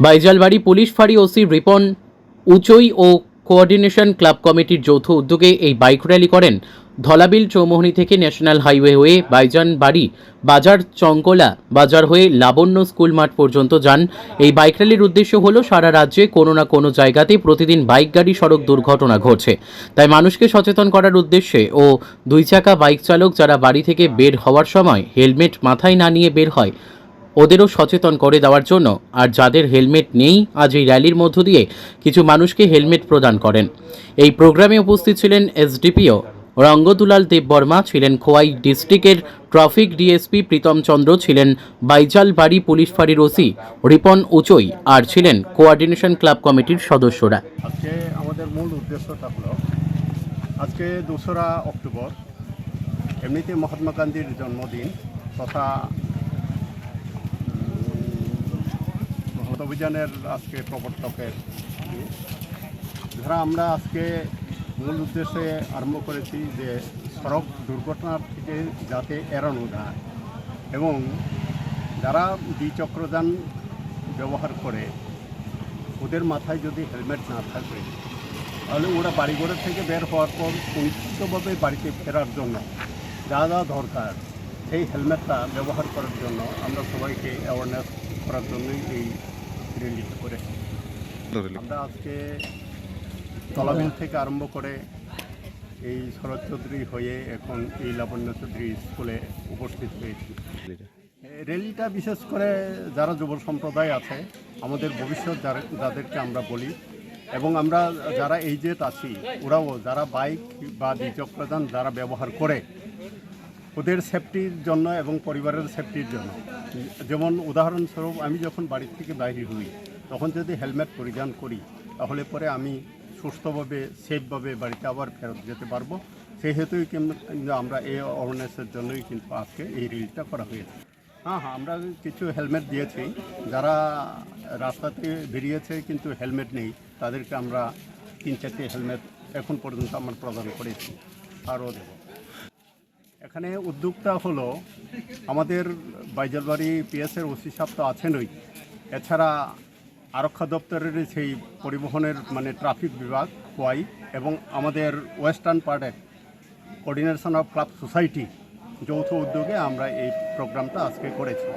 Baijalbari police ফাঁড়ি OC Ripon Uchai ও coordination club কমিটির যৌথ উদ্যোগে এই বাইক র্যালি করেন ধলাবিল চৌমোহনী থেকে ন্যাশনাল হাইওয়ে হয়ে বাইজান বাড়ি বাজার চঙ্কলা বাজার হয়ে লাবণ্য স্কুল মাঠ পর্যন্ত যান। এই বাইক র্যালির উদ্দেশ্য হলো, সারা রাজ্যে কোনো না কোনো জায়গাতে প্রতিদিন বাইক গাড়ি সড়ক দুর্ঘটনা ঘটছে। তাই মানুষকে সচেতন করার উদ্দেশ্যে ও দুই চাকা বাইক চালক যারা বাড়ি থেকে বের হওয়ার সময় হেলমেট মাথায় না নিয়ে বের হয় ওদেরও সচেতন করে দেওয়ার জন্য আর যাদের হেলমেট নেই, আজ এই র্যালির মধ্য দিয়ে কিছু মানুষকে হেলমেট প্রদান করেন। এই প্রোগ্রামে উপস্থিত ছিলেন এসডিপিও রঙ্গদুলাল দেববর্মা, ছিলেন খোয়াই ডিস্ট্রিক্টের ট্রাফিক ডিএসপি প্রীতম চন্দ্র, ছিলেন বাইজাল বাড়ি পুলিশ ফাঁড়ির ওসি রিপন উচই, আর ছিলেন কোঅর্ডিনেশন ক্লাব কমিটির সদস্যরা। আজকে আমাদের মূল উদ্দেশ্যটা হলো, আজকে দোসরা অক্টোবর, এমনিতে মহাত্মা গান্ধীর জন্মদিন তথা অভিযানের আজকে প্রবর্তকের। যারা আমরা আজকে মূল উদ্দেশ্যে আরম্ভ করেছি যে সড়ক দুর্ঘটনার থেকে যাতে এড়ানো যায় এবং যারা দ্বিচক্রযান ব্যবহার করে ওদের মাথায় যদি হেলমেট না থাকে, তাহলে ওরা বাড়িঘরের থেকে বের হওয়ার পর সুনিশ্চিতভাবে বাড়িতে ফেরার জন্য যা যা দরকার সেই হেলমেটটা ব্যবহার করার জন্য আমরা সবাইকে অ্যাওয়ারনেস করার জন্যই এই রিলিজ করে। আমরা আজকে তলাবিল থেকে আরম্ভ করে এই শরৎ চৌধুরী হয়ে এখন এই লাবণ্য চৌধুরী স্কুলে উপস্থিত হয়েছি। র্যালিটা বিশেষ করে যারা যুব সম্প্রদায় আছে আমাদের ভবিষ্যৎ যারা- যাদেরকে আমরা বলি এবং আমরা যারা এইজেড আছি ওরাও যারা বাইক বা দ্বিচক্রযান যারা ব্যবহার করে ওদের সেফটির জন্য এবং পরিবারের সেফটির জন্য। যেমন উদাহরণস্বরূপ, আমি যখন বাড়ি থেকে বাইরে হই, তখন যদি হেলমেট পরিধান করি, তাহলে পরে আমি সুস্থভাবে সেফভাবে বাড়িতে আবার ফেরত যেতে পারব। সেই হেতুই কিন্তু আমরা এই অ্যাওয়ারনেসের জন্যই কিন্তু আজকে এই রিলটা করা হয়েছে। হ্যাঁ হ্যাঁ আমরা কিছু হেলমেট দিয়েছি। যারা রাস্তাতে বেরিয়েছে কিন্তু হেলমেট নেই, তাদেরকে আমরা তিন চারটে হেলমেট এখন পর্যন্ত আমরা প্রদান করেছি। আরও দেবো এখানে উদ্যোগটা হলো আমাদের বাইজালবাড়ি পিএসের ওসি সাপ তো আছেনই এছাড়া আরক্ষা দপ্তরের সেই পরিবহনের মানে ট্রাফিক বিভাগ হোয়াই এবং আমাদের ওয়েস্টার্ন পার্টের কোঅর্ডিনেশন অফ ক্লাব সোসাইটি যৌথ উদ্যোগে আমরা এই প্রোগ্রামটা আজকে করেছি।